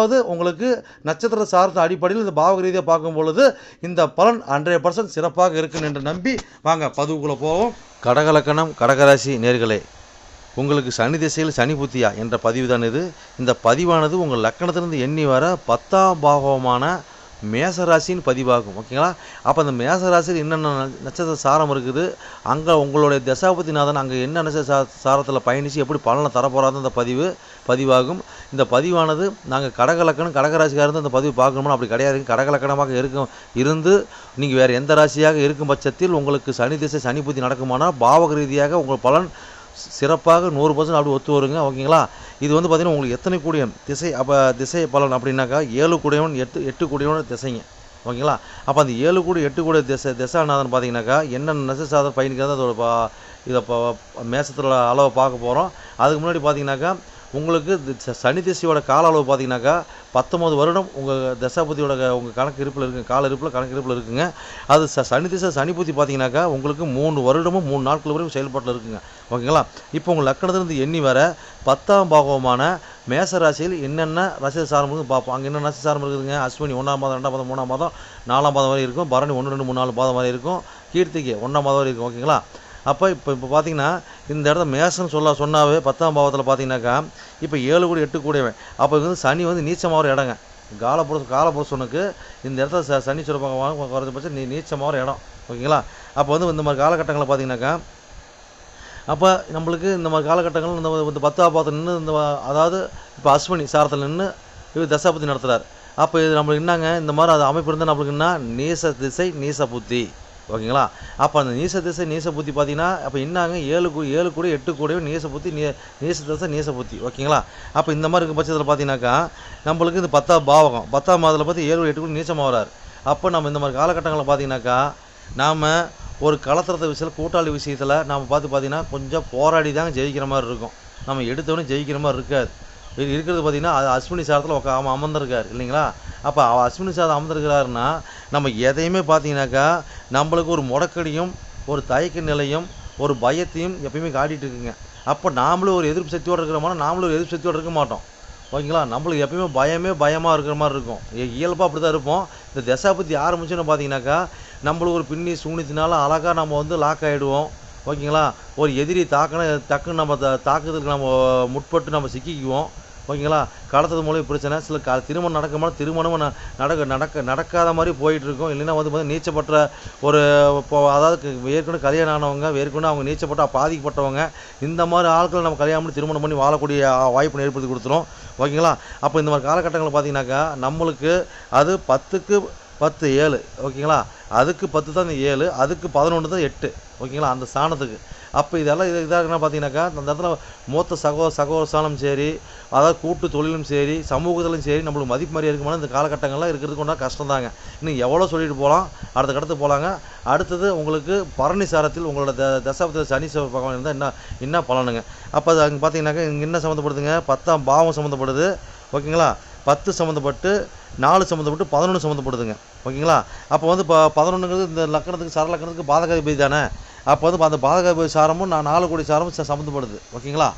அதாவது உங்களுக்கு நட்சத்திர சார்ந்த அடிப்படையில் இந்த பாவக ரீதியாக பார்க்கும் பொழுது இந்த பலன் ஹண்ட்ரட் பர்சன்ட் சிறப்பாக இருக்குன்னு என்று நம்பி வாங்க பதிவுக்குள்ளே போவோம். கடகலக்கணம் கடகராசி நேர்களே உங்களுக்கு சனி திசையில் சனி புத்தியா என்ற பதிவு தான் இது. இந்த பதிவானது உங்கள் லக்கணத்திலிருந்து எண்ணி வர பத்தாம் பாகமான மேசராசின்னு பதிவாகும். ஓகேங்களா? அப்போ அந்த மேசராசியில் என்னென்ன நட்சத்திர சாரம் இருக்குது? அங்கே உங்களுடைய தசாபதிநாதன் அங்கே என்ன நட்சத்திர சா சாரத்தில் பயணித்து எப்படி பலனை தரப்போகிறாரு அந்த பதிவு பதிவாகும். இந்த பதிவானது நாங்கள் கடகலக்கணம் கடகராசிக்காரருந்து அந்த பதிவு பார்க்கணும்னு அப்படி கிடையாது. கடகலக்கணமாக இருக்கும் இருந்து நீங்கள் வேறு எந்த ராசியாக இருக்கும் பட்சத்தில் உங்களுக்கு சனி திசை சனி புத்தி நடக்குமானால் பாவக ரீதியாக உங்கள் பலன் சிறப்பாக நூறு பர்சன்ட் அப்படி ஒத்து வருங்க. ஓகேங்களா? இது வந்து பார்த்திங்கன்னா உங்களுக்கு எத்தனை கூடியவன் திசை அப்போ திசை பலன் அப்படின்னாக்கா ஏழு கூடியவன் எட்டு எட்டு கூடியவன் திசைங்க. ஓகேங்களா? அப்போ அந்த ஏழு கூடி எட்டு கூடிய திசை திசாநாதன் பார்த்தீங்கன்னாக்கா என்னென்ன நெசசாதன் பயணிக்கிறது அதோட பா இதை மேசத்தில் அளவை பார்க்க போகிறோம் அதுக்கு முன்னாடி பார்த்தீங்கன்னாக்கா உங்களுக்கு தி- சனி திசையோட கால அளவு பார்த்தீங்கன்னாக்கா பத்தொம்பது வருடம் உங்கள் தசாபதியோட உங்கள் கணக்கு இருப்பில் இருக்குங்க கால இருப்பில் கணக்கு இருப்பில் இருக்குங்க. அது ச சனி திசை சனி புத்தி பார்த்தீங்கன்னாக்கா உங்களுக்கு மூணு வருடமும் மூணு நாட்கள் வரைக்கும் செயல்பாட்டில் இருக்குங்க. ஓகேங்களா? இப்போ உங்கள் லக்கணத்திலிருந்து எண்ணி வர பத்தாம் பாகமான மேச ராசியில் என்னென்ன ராசி சாரம் இருக்குது பார்ப்போம் அங்கே என்ன ராசி சாரம் இருக்குதுங்க? அஸ்வினி ஒன்றாம் மாதம் ரெண்டாம் மாதம் மூணாம் மாதம் நாலாம் மாதம் வரை இருக்கும். பரணி ஒன்று ரெண்டு மூணு நாலு மாதம் வரை இருக்கும். கீர்த்திகை ஒன்றாம் மாதம் வரை இருக்கும். ஓகேங்களா? அப்போ இப்போ இப்போ பார்த்தீங்கன்னா இந்த இடத்த மேசன்னு சொல்ல சொன்னாவே பத்தாம் பாவத்தில் பார்த்தீங்கன்னாக்கா இப்போ ஏழு கூட எட்டு கூடியவன் அப்போ வந்து சனி வந்து நீச்சமாகிற இடங்க. காலப்புருஷ காலப்புருஷனுக்கு இந்த இடத்துல ச சனி சொல்லுவாங்க குறைஞ்சபட்சம் நீ நீச்சமாகிற இடம். ஓகேங்களா? அப்போ வந்து இந்த மாதிரி காலகட்டங்களில் பார்த்தீங்கன்னாக்கா அப்போ நம்மளுக்கு இந்த மாதிரி காலகட்டங்கள் இந்த இந்த பத்தாம் பாவத்தில் நின்று இந்த அதாவது இப்போ அஸ்வினி சாரத்தில் நின்று இவர் தசாபதி நடத்துகிறார் அப்போ இது நம்மளுக்கு என்னங்க? இந்த மாதிரி அது அமைப்பு இருந்தால் நம்மளுக்கு என்ன? நீச திசை நீச புத்தி. ஓகேங்களா? அப்போ அந்த நீச திசை நீச புத்தி பார்த்தீங்கன்னா அப்போ என்னாங்க ஏழு கூ ஏழு கூட எட்டு கூடவே நீச புத்தி நீ நீச திசை நீச புத்தி. ஓகேங்களா? அப்போ இந்த மாதிரி இருக்கும் பட்சத்தில் பார்த்தீங்கன்னாக்கா நம்மளுக்கு இந்த பத்தாம் பாவகம் பத்தாம் மாதத்தில் பார்த்து ஏழு எட்டு கூட நீச்சமாக வரார் அப்போ நம்ம இந்த மாதிரி காலகட்டங்களில் பார்த்தீங்கன்னாக்கா நாம் ஒரு கலத்திரத்தை விஷயத்தில் கூட்டாளி விஷயத்தில் நாம் பார்த்து பார்த்தீங்கன்னா கொஞ்சம் போராடி தாங்க ஜெயிக்கிற மாதிரி இருக்கும். நம்ம எடுத்தவொடனே ஜெயிக்கிற மாதிரி இருக்காது. இது இருக்கிறது பார்த்தீங்கன்னா அது அஸ்வினி சாரத்தில் உட்கா அவன் அமர்ந்திருக்கார் இல்லைங்களா? அப்போ அவ அஸ்வினி சாதம் அமர்ந்திருக்கிறாருன்னா நம்ம எதையுமே பார்த்தீங்கன்னாக்கா நம்மளுக்கு ஒரு முடக்கடியும் ஒரு தயக்க நிலையும் ஒரு பயத்தையும் எப்பயுமே காட்டிகிட்டு இருக்குங்க. அப்போ நாமளும் ஒரு எதிர்ப்பு சக்தியோடு இருக்கிறோம்னா நாமளும் ஒரு எதிர்ப்பு சக்தியோடு இருக்க மாட்டோம். ஓகேங்களா? நம்மளுக்கு எப்பயுமே பயமே பயமாக இருக்கிற மாதிரி இருக்கும். இயல்பாக அப்படி தான் இருப்போம். இந்த தசாபத்தி ஆரம்பிச்சுன்னு பார்த்தீங்கன்னாக்கா நம்மளுக்கு ஒரு பின்னி சூனித்தினால அழகாக நம்ம வந்து லாக் ஆகிடுவோம் ஓகேங்களா? ஒரு எதிரி தாக்கின டக்குன்னு நம்ம த- தாக்குதலுக்கு நம்ம முற்பட்டு நம்ம சிக்கிக்குவோம். ஓகேங்களா? கடத்தது மூலியம் பிரச்சனை. சில க திருமணம் நடக்கும்போது திருமணமும் ந- நடக்க நடக்க நடக்காத மாதிரி போயிட்டுருக்கும். இல்லைன்னா வந்து பார்த்தீங்கன்னா நீச்சப்பட்ட ஒரு இப்போ அதாவது ஏற்கனவே கல்யாணம் ஆனவங்க ஏற்கனவே அவங்க நீச்சப்பட்ட பாதிக்கப்பட்டவங்க இந்த மாதிரி ஆட்களை நம்ம கல்யாணம் பண்ணி திருமணம் பண்ணி வாழக்கூடிய வாய்ப்பு ஏற்படுத்தி கொடுத்துரும். ஓகேங்களா? அப்போ இந்த மாதிரி காலகட்டங்களில் பார்த்தீங்கன்னாக்கா நம்மளுக்கு அது பத்துக்கு பத்து ஏழு. ஓகேங்களா? அதுக்கு பத்து தான் இந்த ஏழு அதுக்கு பதினொன்று தான் எட்டு. ஓகேங்களா? அந்த ஸ்தானத்துக்கு அப்போ இதெல்லாம் இது இதாக பார்த்தீங்கன்னாக்கா அந்த இடத்துல மூத்த சகோ சகோதர சரி அதாவது கூட்டு தொழிலும் சரி சமூகத்திலும் சரி நம்மளுக்கு மதிப்பு மாதிரி இருக்குமான இந்த காலகட்டங்கள்லாம் இருக்கிறதுக்கு ஒன்றா கஷ்டம் தாங்க இன்னும் எவ்வளோ சொல்லிட்டு போகலாம் அடுத்த கடத்து போகலாங்க. அடுத்தது உங்களுக்கு பரணி சாரத்தில் உங்களோட த தசாப்த சனி செவ்வாய் பகவான் இருந்தால் என்ன என்ன பலனுங்க? அப்போ அது அங்கே பார்த்தீங்கன்னாக்கா இங்கே என்ன சம்மந்தப்படுதுங்க? பத்தாம் பாவம் சம்மந்தப்படுது. ஓகேங்களா? பத்து சம்மந்தப்பட்டு நாலு சம்மந்தப்பட்டு பதினொன்று சம்மந்தப்படுதுங்க. ஓகேங்களா? அப்போ வந்து இப்போ பதினொன்றுங்கிறது இந்த லக்கணத்துக்கு சர லக்கணத்துக்கு பாதகாதிபதி தானே? அப்போ வந்து அந்த பாதுகாப்பு சாரமும் நான் நாலு கோடி சாரமும் சம்மந்தப்படுது. ஓகேங்களா?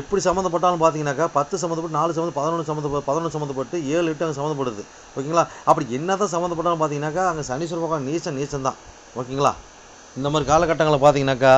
எப்படி சம்மந்தப்பட்டாலும் பார்த்தீங்கன்னாக்கா பத்து சம்மந்தப்பட்டு நாலு சம்மந்த பதினொன்று சம்மந்த பதினொன்று சம்மந்தப்பட்டு ஏழு எட்டு அங்கே சம்மந்தப்படுது. ஓகேங்களா? அப்படி என்ன தான் சம்மந்தப்பட்டாலும் பார்த்தீங்கன்னாக்கா அங்கே சனீஸ்வர பகவான் நீச்சம் நீச்சம் தான். ஓகேங்களா? இந்த மாதிரி காலகட்டங்களில் பார்த்தீங்கன்னாக்கா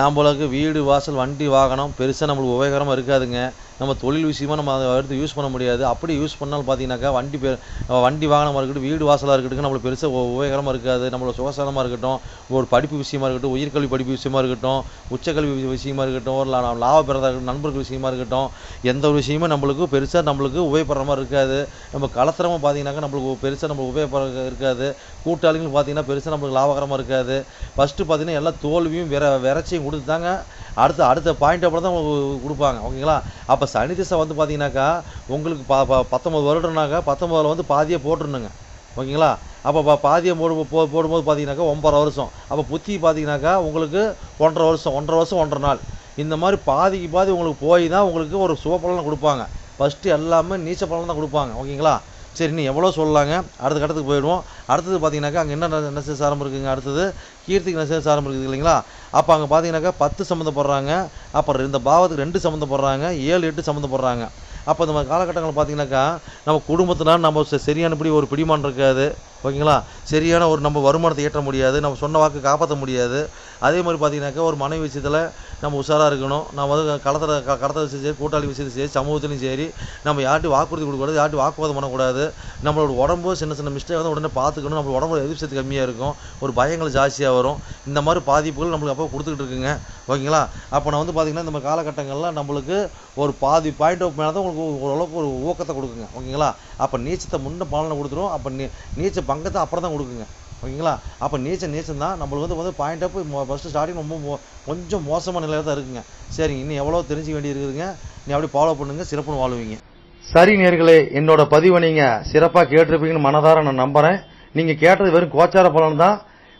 நம்மளுக்கு வீடு வாசல் வண்டி வாகனம் பெருசாக நம்மளுக்கு உபயோகரமாக இருக்காதுங்க. நம்ம தொழில் விஷயமா நம்ம அதை எடுத்து யூஸ் பண்ண முடியாது. அப்படி யூஸ் பண்ணாலும் பார்த்தீங்கன்னாக்கா வண்டி பெ வண்டி வாகனமாக இருக்கட்டும் வீடு வாசலாக இருக்கட்டும் நம்மளுக்கு பெருசாக உபயோகரமாக இருக்காது. நம்மளோட சுகசாரமாக இருக்கட்டும் ஒரு படிப்பு விஷயமா இருக்கட்டும் உயர்கல்வி படிப்பு விஷயமா இருக்கட்டும் உச்சக்கல்வி விஷயமா இருக்கட்டும் ஒரு லா- பெறதாக இருக்கட்டும் நண்பர்கள் விஷயமா இருக்கட்டும் எந்த ஒரு விஷயமும் நம்மளுக்கு பெருசாக நம்மளுக்கு உபயோகப்படுற மாதிரி இருக்காது. நம்ம கலத்திரமாக பார்த்தீங்கன்னாக்கா நம்மளுக்கு பெருசாக நம்மளுக்கு உபயோகப்படுற இருக்காது. கூட்டாளிகள் பார்த்தீங்கன்னா பெருசாக நம்மளுக்கு லாபகரமாக இருக்காது. ஃபஸ்ட்டு பார்த்தீங்கன்னா எல்லா தோல்வியும் விர விரைச்சியும் கொடுத்தாங்க அடுத்த அடுத்த பாயிண்ட் அப்புறம் தான் கொடுப்பாங்க. ஓகேங்களா? அப்போ சனி திசை வந்து பார்த்தீங்கன்னாக்கா உங்களுக்கு ப ப- பத்தொம்பது வருடம்னாக்கா பத்தொம்பதில் வந்து பாதியே போட்டுருணுங்க ஓகேங்களா? அப்போ பா பாதியை போடு போ போடும்போது பார்த்தீங்கன்னாக்கா ஒம்பரை வருஷம். அப்போ புத்தி பார்த்தீங்கன்னாக்கா உங்களுக்கு ஒன்றரை வருஷம் ஒன்றரை வருஷம் ஒன்றரை நாள். இந்த மாதிரி பாதிக்கு பாதி உங்களுக்கு போய் தான் உங்களுக்கு ஒரு சுப கொடுப்பாங்க. ஃபஸ்ட்டு எல்லாமே நீச்ச பலன் தான் கொடுப்பாங்க. ஓகேங்களா? சரி நீ எவ்வளோ சொல்லலாங்க? அடுத்த கட்டத்துக்கு போயிடுவோம். அடுத்தது பார்த்தீங்கன்னாக்கா அங்கே என்ன ந- நட்சசாரம் இருக்குங்க? அடுத்தது கீர்த்திக்கு நட்சசாரம் இருக்குது இல்லைங்களா? அப்போ அங்கே பார்த்தீங்கன்னாக்கா பத்து சம்மந்தப்படுறாங்க அப்புறம் இந்த பாவத்துக்கு ரெண்டு சம்மந்தப்படுறாங்க ஏழு எட்டு சம்மந்தப்படுறாங்க அப்போ இந்த காலகட்டங்களில் பார்த்தீங்கன்னாக்கா நம்ம குடும்பத்தினால் நம்ம ச- சரியானபடி ஒரு பிடிமானம் இருக்காது. ஓகேங்களா? சரியான ஒரு நம்ம வருமானத்தை ஈட்ட முடியாது. நம்ம சொன்ன வாக்கு காப்பாற்ற முடியாது. அதே மாதிரி பார்த்தீங்கன்னாக்கா ஒரு மனைவி விஷயத்தில் நம்ம உஷாராக இருக்கணும். நம்ம வந்து கடத்துகிற க கடத்த விஷயம் சரி கூட்டாளி விஷயத்தையும் சரி சமூகத்திலையும் சரி நம்ம யார்ட்டும் வாக்குறுதி கொடுக்கக்கூடாது யார்ட்டும் வாக்குவாதம் பண்ணக்கூடாது. நம்மளோட உடம்பு சின்ன சின்ன மிஸ்டேக் வந்து உடனே பார்த்துக்கணும். நம்ம உடம்பு எதிர்ப்பு கம்மியாக இருக்கும். ஒரு பயங்கள் ஜாஸ்தியாக வரும். இந்த மாதிரி பாதிப்புகள் நம்மளுக்கு அப்போ கொடுத்துக்கிட்டு இருக்குங்க. ஓகேங்களா? அப்போ நான் வந்து பார்த்தீங்கன்னா இந்த மாதிரி காலகட்டங்களில் நம்மளுக்கு ஒரு பாதி பாயிண்ட் ஆஃப் மேலே தான் உங்களுக்கு ஓரளவுக்கு ஒரு ஊக்கத்தை கொடுக்குங்க. ஓகேங்களா? அப்போ நீச்சத்தை முன்ன பாலனை கொடுத்துரும். அப்போ நீ நீச்ச பங்கத்தை அப்புறம் தான் கொடுக்குங்க. ஓகேங்களா? அப்போ நீச்சல் நீச்சல் தான் நம்மளுக்கு வந்து வந்து பாயிண்ட் அப் ஃபஸ்ட்டு ஸ்டார்டிங் ரொம்ப மோ- கொஞ்சம் மோசமான நிலையில் தான் இருக்குங்க. சரிங்க இன்னும் எவ்வளோ தெரிஞ்சுக்க வேண்டி இருக்குதுங்க நீ அப்படியே ஃபாலோ பண்ணுங்க சிறப்புன்னு வாழுவீங்க. சரி நேர்களே என்னோட பதிவை நீங்கள் சிறப்பாக கேட்டிருப்பீங்கன்னு மனதார நான் நம்புகிறேன் நீங்கள் கேட்டது வெறும் கோச்சார பலன் தான்.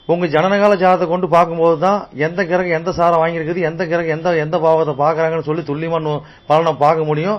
உங்கள் ஜனநகால ஜாதகத்தை கொண்டு பார்க்கும்போது தான் எந்த கிரகம் எந்த சாரம் வாங்கியிருக்குது எந்த கிரகம் எந்த எந்த பாவத்தை பார்க்குறாங்கன்னு சொல்லி துல்லியமான பலனை பார்க்க முடியும்.